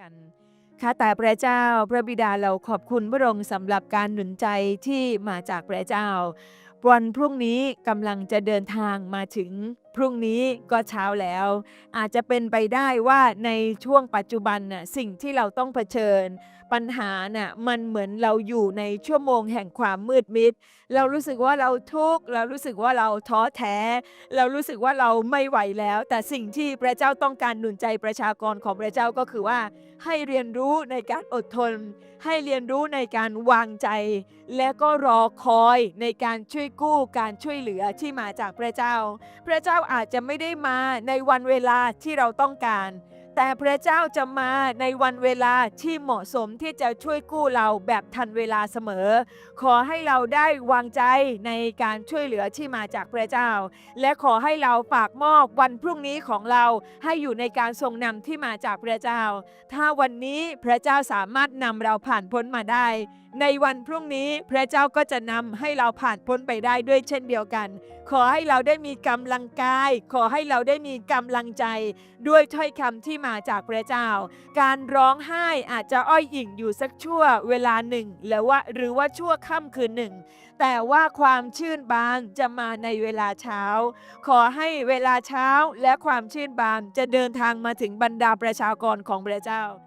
กันค่ะแต่พระเจ้าพระบิดาเราขอบคุณพระองค์สำหรับการหนุนใจที่มาจากพระเจ้า วันพรุ่งนี้กำลังจะเดินทางมาถึง พรุ่งนี้ก็เช้าแล้ว อาจจะเป็นไปได้ว่าในช่วงปัจจุบันน่ะสิ่งที่เราต้องเผชิญ ปัญหาน่ะมันเหมือนเราอยู่ในชั่วโมงแห่งความมืดมิด เรารู้สึกว่าเราทุกข์เรารู้สึกว่าเราท้อแท้ เรารู้สึกว่าเราไม่ไหวแล้ว แต่สิ่งที่พระเจ้าต้องการหนุนใจประชากรของพระเจ้าก็คือว่า ให้เรียนรู้ในการอดทน ให้เรียนรู้ในการวางใจ และก็รอคอยในการช่วยกู้การช่วยเหลือที่มาจากพระเจ้า พระเจ้าอาจจะไม่ได้มาในวันเวลาที่เราต้องการ แต่พระเจ้าจะมาในวันเวลาที่เหมาะสมที่จะช่วยกู้เราแบบทันเวลาเสมอ ขอให้เราได้วางใจในการช่วยเหลือที่มาจากพระเจ้า และขอให้เราฝากมอบวันพรุ่งนี้ของเราให้อยู่ในการทรงนำที่มาจากพระเจ้า ถ้าวันนี้พระเจ้าสามารถนำเราผ่านพ้นมาได้ ในวันพรุ่งนี้พระเจ้าก็จะนำให้เราผ่านพ้นไปได้ด้วยเช่นเดียวกัน ขอให้เราได้มีกำลังกาย ขอให้เราได้มีกำลังใจ ด้วยถ้อยคำที่มาจากพระเจ้า การร้องไห้อาจจะอ้อยอิ่งอยู่สักชั่วเวลาหนึ่งหรือว่าหรือว่าชั่วค่ำคืนหนึ่ง แต่ว่าความชื่นบานจะมาในเวลาเช้า ขอให้เวลาเช้าและความชื่นบานจะเดินทางมาถึงบรรดาประชากรของพระเจ้า